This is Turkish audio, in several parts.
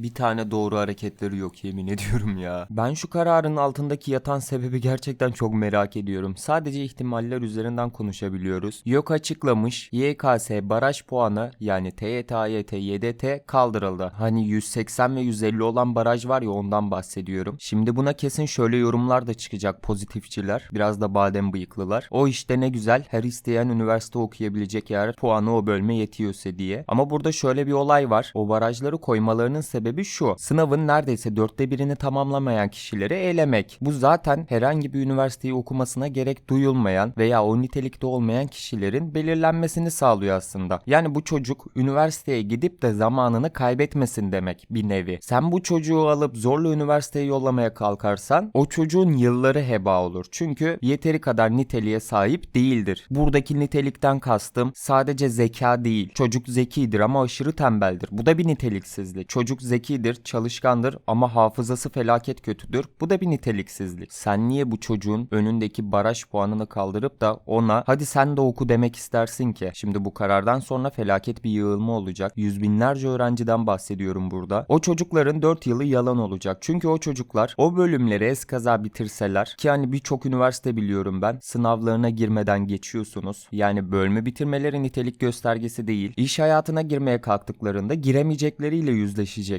Bir tane doğru hareketleri yok yemin ediyorum ya. Ben şu kararın altındaki yatan sebebi gerçekten çok merak ediyorum. Sadece ihtimaller üzerinden konuşabiliyoruz. Yok açıklamış YKS baraj puanı yani TYT, AYT, YDT kaldırıldı. Hani 180 ve 150 olan baraj var ya ondan bahsediyorum. Şimdi buna kesin şöyle yorumlar da çıkacak pozitifçiler. Biraz da badem bıyıklılar. O işte ne güzel her isteyen üniversite okuyabilecek eğer puanı o bölme yetiyorsa diye. Ama burada şöyle bir olay var. O barajları koymalarının sebebi şu. Sınavın neredeyse dörtte birini tamamlamayan kişileri elemek. Bu zaten herhangi bir üniversiteyi okumasına gerek duyulmayan veya o nitelikte olmayan kişilerin belirlenmesini sağlıyor aslında. Yani bu çocuk üniversiteye gidip de zamanını kaybetmesin demek bir nevi. Sen bu çocuğu alıp zorla üniversiteye yollamaya kalkarsan o çocuğun yılları heba olur. Çünkü yeteri kadar niteliğe sahip değildir. Buradaki nitelikten kastım sadece zeka değil. Çocuk zekidir ama aşırı tembeldir. Bu da bir niteliksizlik. Çocuk zekidir, çalışkandır ama hafızası felaket kötüdür. Bu da bir niteliksizlik. Sen niye bu çocuğun önündeki baraj puanını kaldırıp da ona hadi sen de oku demek istersin ki? Şimdi bu karardan sonra felaket bir yığılma olacak. Yüz binlerce öğrenciden bahsediyorum burada. O çocukların 4 yılı yalan olacak. Çünkü o çocuklar o bölümleri eskaza bitirseler ki hani birçok üniversite biliyorum ben sınavlarına girmeden geçiyorsunuz. Yani bölme bitirmeleri nitelik göstergesi değil. İş hayatına girmeye kalktıklarında giremeyecekleriyle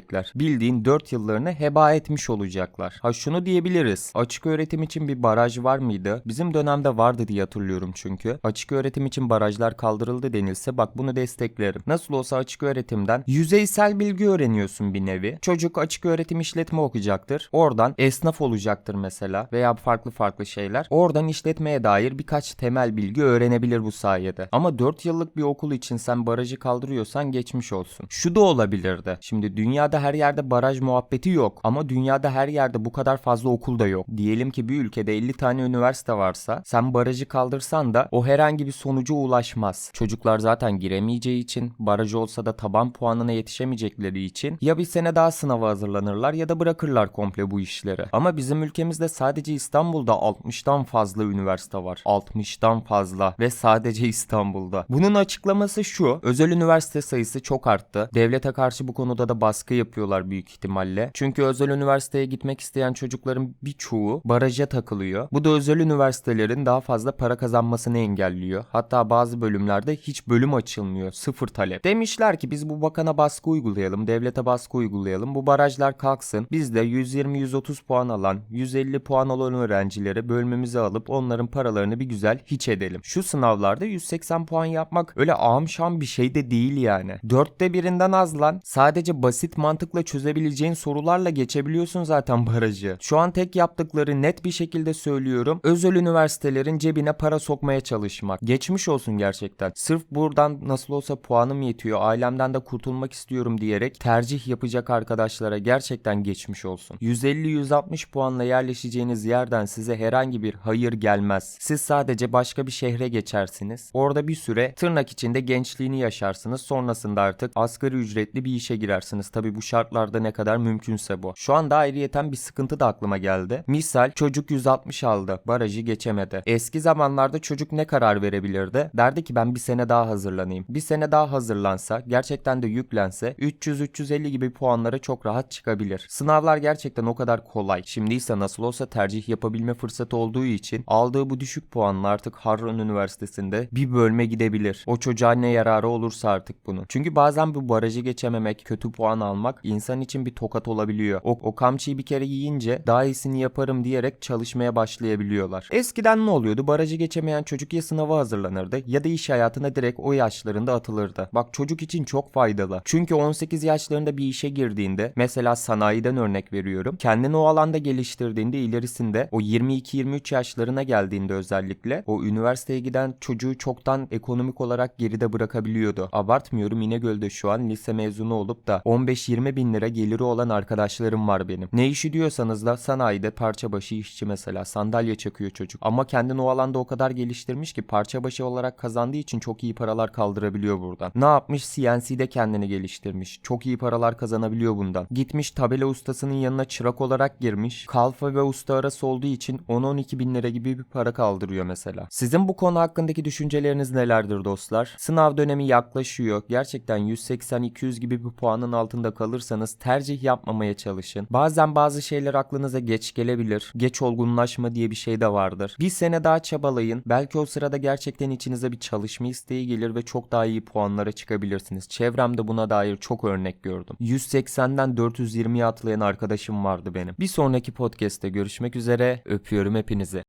yüzleşecekler. Bildiğin 4 yıllarını heba etmiş olacaklar. Ha şunu diyebiliriz. Açık öğretim için bir baraj var mıydı? Bizim dönemde vardı diye hatırlıyorum çünkü. Açık öğretim için barajlar kaldırıldı denilse bak bunu desteklerim. Nasıl olsa açık öğretimden yüzeysel bilgi öğreniyorsun bir nevi. Çocuk açık öğretim işletme okuyacaktır. Oradan esnaf olacaktır mesela veya farklı farklı şeyler. Oradan işletmeye dair birkaç temel bilgi öğrenebilir bu sayede. Ama 4 yıllık bir okul için sen barajı kaldırıyorsan geçmiş olsun. Şu da olabilirdi. Şimdi dünyada her yerde baraj muhabbeti yok ama dünyada her yerde bu kadar fazla okul da yok. Diyelim ki bir ülkede 50 tane üniversite varsa sen barajı kaldırsan da o herhangi bir sonuca ulaşmaz. Çocuklar zaten giremeyeceği için baraj olsa da taban puanına yetişemeyecekleri için ya bir sene daha sınava hazırlanırlar ya da bırakırlar komple bu işleri. Ama bizim ülkemizde sadece İstanbul'da 60'tan fazla üniversite var. 60'tan fazla ve sadece İstanbul'da. Bunun açıklaması şu. Özel üniversite sayısı çok arttı. Devlete karşı bu konuda da baskı yapıyorlar büyük ihtimalle. Çünkü özel üniversiteye gitmek isteyen çocukların birçoğu baraja takılıyor. Bu da özel üniversitelerin daha fazla para kazanmasını engelliyor. Hatta bazı bölümlerde hiç bölüm açılmıyor. Sıfır talep. Demişler ki biz bu bakana baskı uygulayalım, devlete baskı uygulayalım. Bu barajlar kalksın. Biz de 120-130 puan alan, 150 puan alan öğrencileri bölmemize alıp onların paralarını bir güzel hiç edelim. Şu sınavlarda 180 puan yapmak öyle şam bir şey de değil yani. Dörtte birinden az lan. Sadece basit mantıkla çözebileceğin sorularla geçebiliyorsun zaten barajı. Şu an tek yaptıkları net bir şekilde söylüyorum. Özel üniversitelerin cebine para sokmaya çalışmak. Geçmiş olsun gerçekten. Sırf buradan nasıl olsa puanım yetiyor. Ailemden de kurtulmak istiyorum diyerek tercih yapacak arkadaşlara gerçekten geçmiş olsun. 150-160 puanla yerleşeceğiniz yerden size herhangi bir hayır gelmez. Siz sadece başka bir şehre geçersiniz. Orada bir süre tırnak içinde gençliğini yaşarsınız. Sonrasında artık asgari ücretli bir işe girersiniz. Tabi bu şartlarda ne kadar mümkünse bu. Şu anda ayrıyeten bir sıkıntı da aklıma geldi. Misal çocuk 160 aldı. Barajı geçemedi. Eski zamanlarda çocuk ne karar verebilirdi? Derdi ki ben bir sene daha hazırlanayım. Bir sene daha hazırlansa, gerçekten de yüklense 300-350 gibi puanlara çok rahat çıkabilir. Sınavlar gerçekten o kadar kolay. Şimdi ise nasıl olsa tercih yapabilme fırsatı olduğu için aldığı bu düşük puanla artık Harran Üniversitesi'nde bir bölme gidebilir. O çocuğa ne yararı olursa artık bunun. Çünkü bazen bu barajı geçememek, kötü puan almak insan için bir tokat olabiliyor. O, o kamçıyı bir kere yiyince daha iyisini yaparım diyerek çalışmaya başlayabiliyorlar. Eskiden ne oluyordu? Barajı geçemeyen çocuk ya sınava hazırlanırdı ya da iş hayatına direkt o yaşlarında atılırdı. Bak çocuk için çok faydalı. Çünkü 18 yaşlarında bir işe girdiğinde mesela sanayiden örnek veriyorum. Kendini o alanda geliştirdiğinde ilerisinde o 22-23 yaşlarına geldiğinde özellikle o üniversiteye giden çocuğu çoktan ekonomik olarak geride bırakabiliyordu. Abartmıyorum İnegöl'de şu an lise mezunu olup da 15-20 bin lira geliri olan arkadaşlarım var benim. Ne işi diyorsanız da sanayide parça başı işçi mesela sandalye çakıyor çocuk. Ama kendini o alanda o kadar geliştirmiş ki parça başı olarak kazandığı için çok iyi paralar kaldırabiliyor buradan. Ne yapmış? CNC'de kendini geliştirmiş. Çok iyi paralar kazanabiliyor bundan. Gitmiş tabela ustasının yanına çırak olarak girmiş. Kalfa ve usta arası olduğu için 10-12 bin lira gibi bir para kaldırıyor mesela. Sizin bu konu hakkındaki düşünceleriniz nelerdir dostlar? Sınav dönemi yaklaşıyor. Gerçekten 180-200 gibi bir puanın altında kalır kalırsanız tercih yapmamaya çalışın. Bazen bazı şeyler aklınıza geç gelebilir. Geç olgunlaşma diye bir şey de vardır. Bir sene daha çabalayın. Belki o sırada gerçekten içinize bir çalışma isteği gelir ve çok daha iyi puanlara çıkabilirsiniz. Çevremde buna dair çok örnek gördüm. 180'den 420'ye atlayan arkadaşım vardı benim. Bir sonraki podcast'te görüşmek üzere. Öpüyorum hepinizi.